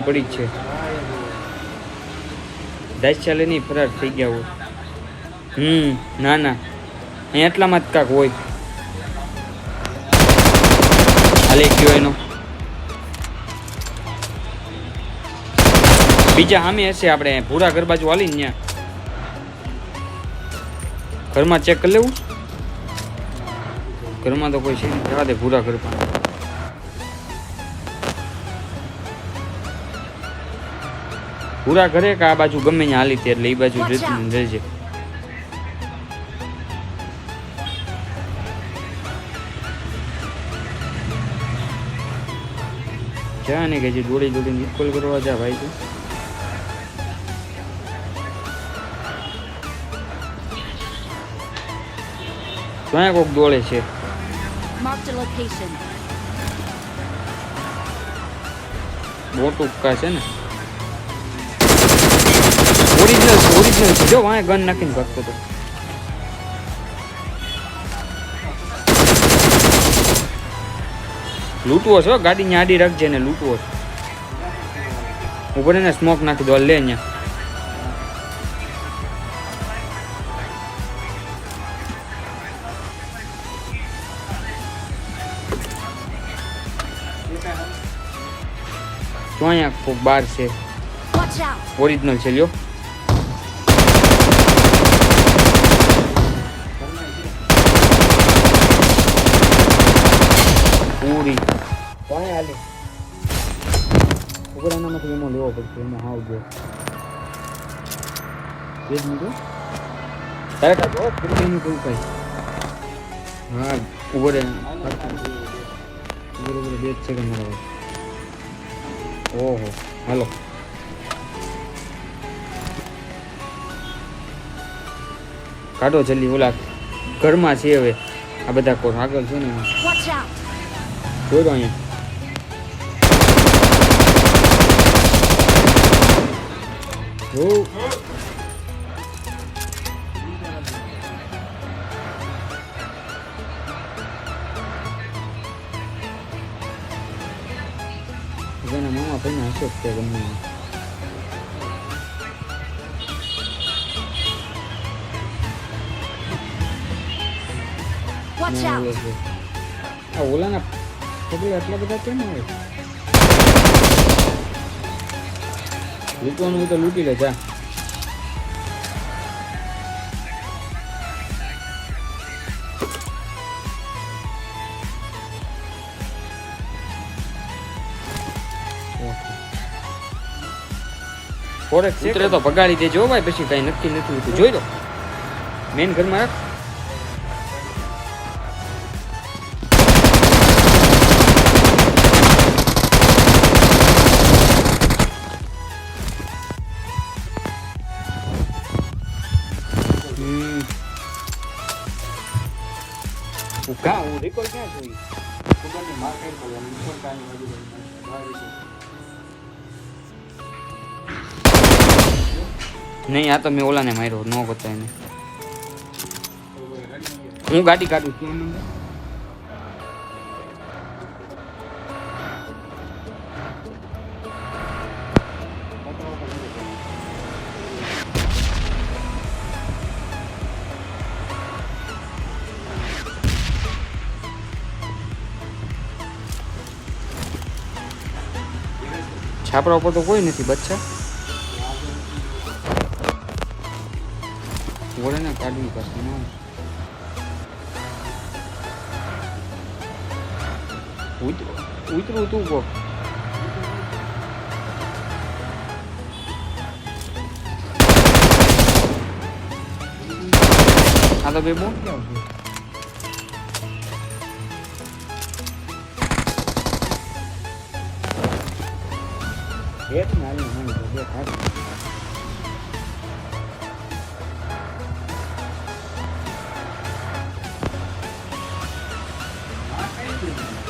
પડી જ છે. દસ ચાલે નહીં ફરાર થઈ ગયા હોય. હમ, ના ના. એટલામાં જ કાંક હોય. હાલે ગયો એનો. બીજા સામે હશે આપણે. પૂરા ઘર બાજુ હાલી ને ઘરમાં ચેક કરી લેવું? ઘરમાં તો કોઈ છે નહીં. જવા દે પૂરા. ઘરમાં પૂરા ઘરે કે આ બાજુ ગમે ત્યાં હાલી ત્યારે એટલે એ બાજુ જતી ને રહેજે. જા ને કે જે દોડી દોડીને ઇક્વલ કરવા જા ભાઈ તું. ક્યાં કોક દોડે છે? મોટું ઉપકા છે ને? ઓરિજિનલ જો વાંહે ગન નાખીને ભાગતો હતો. લૂંટવો છો? ગાડી ને આડી રાખજે ને લૂંટવો છો. ઉપર એને સ્મોક નાખી દો લે અહીંયા. તો અહીંયા બાર છે. ઓરિજિનલ છે લ્યો. પૂરી કોણે હાલે. ઉપર એનામાંથી એમાં લેવો પડશે એમાં હા ઊભો એ જ. મૂકો તારે કાઢો પૂરીનું કેવું કઈ? હા ઉપર ઉપર ઉપર બે જ સેકન્ડ મારો ઓહો હાલો. કાઢો જલ્દી ઓલા ઘરમાં છે હવે. આ બધા કોર આગળ છે ને. એમાં. Watch out! જોઈ લો અહીંયા ઓ એના મામા ભાઈને હશે જ તે ગમે એમ. Watch ના, out! ઓલો છે. આ પગલે આટલા બધા કેમ આવે લૂંટવાનું તો લૂંટી લે જા. ફોરેક ઉતરે તો ભગાડી દેજો ભાઈ પછી કઈ નક્કી નથી જોઈ લો. મેન ઘરમાં રાખ. કા હું રેકોર્ડ ક્યાં જોઈ નહીં, આ તો મેં ઓલાને માર્યો, ન કરતા એને હું ગાડી કાઢું છું છાપરા ઉપર તો કોઈ નથી, બચ્ચા. ને કાઢવી પડશે ઉતરું તું કોક આ તો બે બોટ ક્યાં એક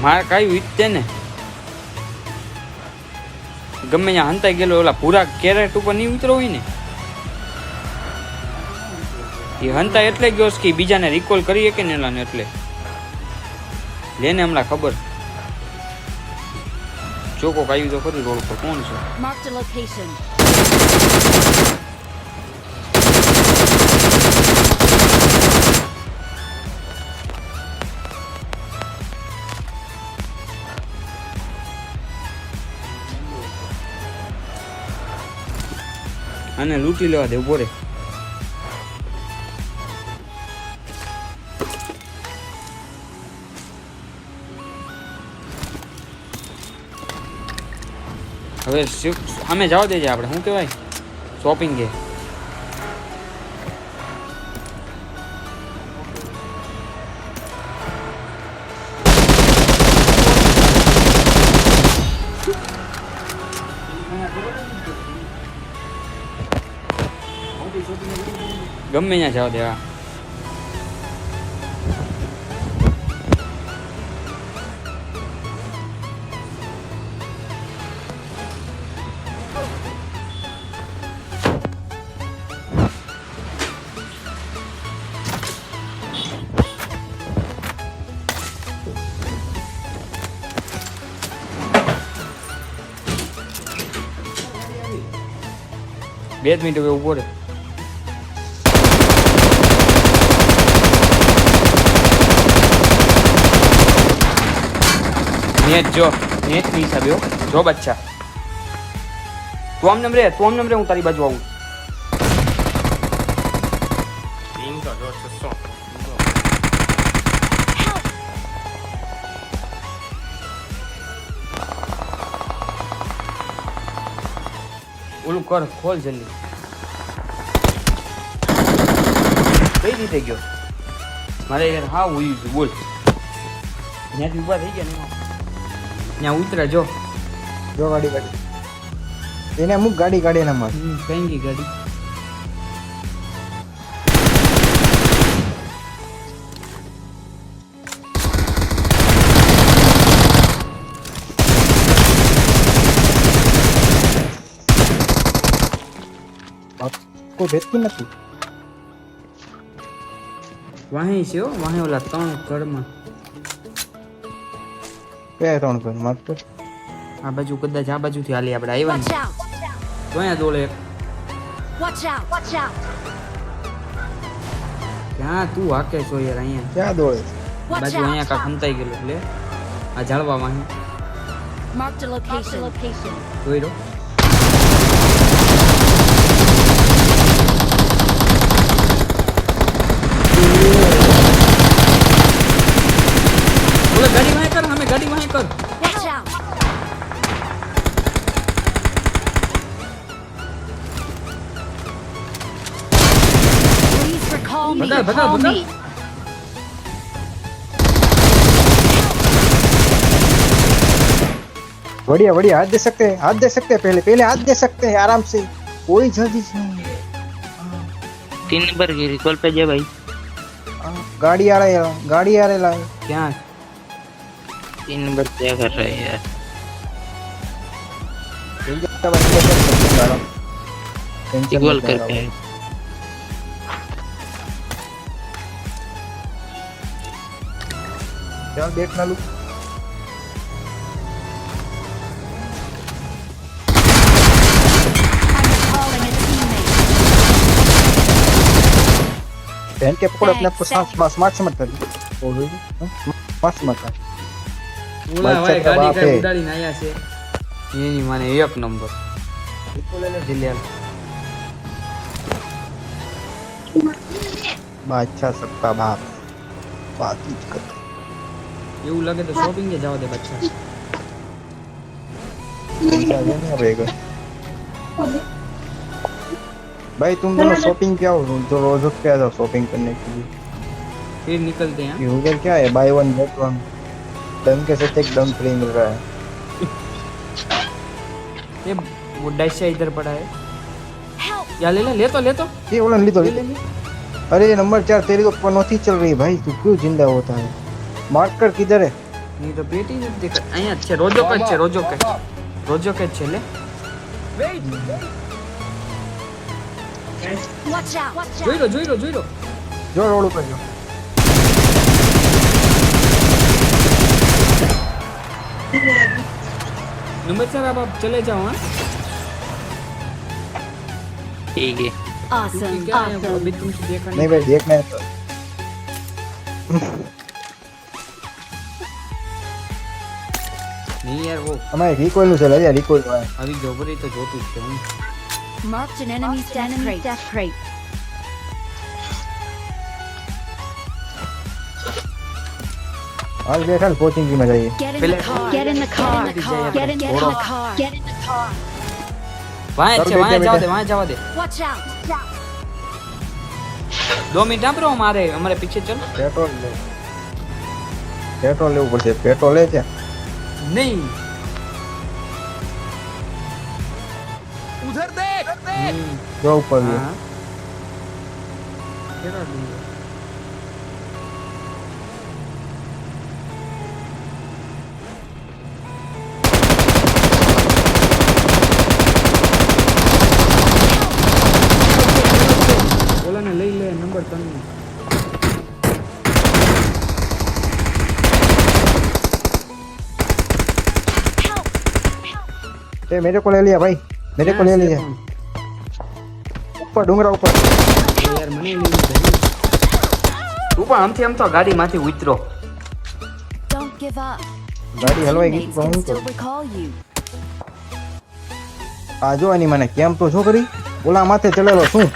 મારે કઈ વીતતે ને? ગમે ત્યાં હંતાઈ ગયેલો ઓલા પૂરા કેરેટ ઉપર નહીં ઉતરો હોય ને? એ હંતા એટલે ગયો કે બીજાને રિકોલ કરીએ કે ને એટલે. લેને હમણાં ખબર. જો કોક આવ્યું તો ખરી રોડ પર કોણ છે Marked a location. આને લૂંટી લેવા દે ઊભો રે હવે શિફ્ટ સામે જાવ દેજે આપણે. શું કહેવાય? શોપિંગ કે ગમે ત્યાં જાવ દેવા. બે જ મિનિટ હવે ઊભો રહે નેટ જો નેટ નહીં હો. જો બચ્ચા તું આમ નંબરે તું આમ નંબરે હું તારી બાજુ આવું ઓલું કર ખોલ જલ્દી. કઈ રીતે ગયો? મારે યાર હા ઉયું છું બોલ. ત્યાંથી ઊભા થઈ ગયા ને ત્યાં ઉતરા જો. જો ગાડી ગાડી એને અમુક ગાડી કાઢી એના માં કઈ ગઈ ગાડી? કોઈ ભેટકી નથી. વાહી છે વાહી ઓલા ત્રણ ઘરમાં. કયા ત્રણ કર માત્ર આ બાજુ કદાચ આ બાજુથી હાલી આપણે આવ્યા ને. ક્યાં દોડે! ક્યાં તું હાકે છો યાર અહીંયા? ક્યાં દોડે બાજુ અહીંયા કા ખંતાઈ ગયેલો એટલે આ ઝાડવા વાહી. Mark the location. જોઈ લો. बोले गाड़ी वहीं कर हमें गाड़ी वहीं कर। बता बता बता। बढ़िया बढ़िया हाथ दे सकते हैं हाथ दे सकते हैं पहले पहले हाथ दे सकते हैं आराम से। कोई जल्दी नहीं। तीन नंबर की रिकॉल पे जाए भाई। हाँ, गाड़ी आ रहा है गाड़ी आ रहा है। क्या? तीन नंबर क्या कर रहे हैं यार। इक्वल करके। है। देख ना लू। बहन के पकड़ अपने आप को स्मार्ट समझता है। हाँ? स्मार्ट ઓલા બચ્ચા ભાઈ ગાડી તો બાપ કઈ હે. ઉડાડીને આયા છે એની માને એક નંબર જલ્દી बादशाह सबका बाप बात ही कर એવું લાગે તો શોપિંગ જવા દે બચ્ચા भाई तुम दोनों शॉपिंग क्या हो तो रोज रोज क्या जाओ शॉपिंग करने के लिए फिर निकलते हैं ये उधर क्या है buy one get one done के साथ एक डन फ्री मिल रहा है ये वो डैशा इधर पड़ा है Help! या ले ले ले तो ले तो ये बोला ली तो ले ले ले अरे नंबर चार तेरी तो पनौती चल रही है भाई तू क्यों जिंदा होता है मार्क कर किधर है નહીં તો પેટી નથી દેખાય અહીંયા જ છે રોજો જ છે રોજો કે રોજો કે જ છે લે Watch out! Watch જોઈ out! લો જોઈ લો જોઈ લો जो रोड ऊपर जो नंबर चार अब आप चले जाओ हाँ ठीक है Awesome. क्योंकि क्या है, Awesome. अभी तुमसे देखा नहीं भाई देखना है तो नहीं यार वो અમારે રિકોઇલ નું છે લાજા રિકોઇલ નું अभी जोबरी तो जो तू क्यों Marked an enemy's death आज देखा कोचिंग की मज़ा ये। Get in the car. Get in the car. Get in the car. वहाँ अच्छे वहाँ जाओ दे वहाँ जाओ दे। Watch out. दो मिनट आप रहो हमारे हमारे पीछे चल। पेट्रोल ले। पेट्रोल ले ऊपर से। पेट्रोल ले क्या? नहीं। उधर देख। हम्म। जो ऊपर है। हाँ। पेट्रोल એ મેરે को ले लिया भाई मेरे को ले लिया ઉપર ડુંગરા ઉપર યાર મને લેવું છે તું પણ આમથી આમ તો ગાડીમાંથી ઉતરો Don't give up. ગાડી હલવાઈ ગઈ Teammates તો can હું still કરું recall you. આ જો એની મને કેમ તો શું કરી ઓલા માથે ચડેલો શું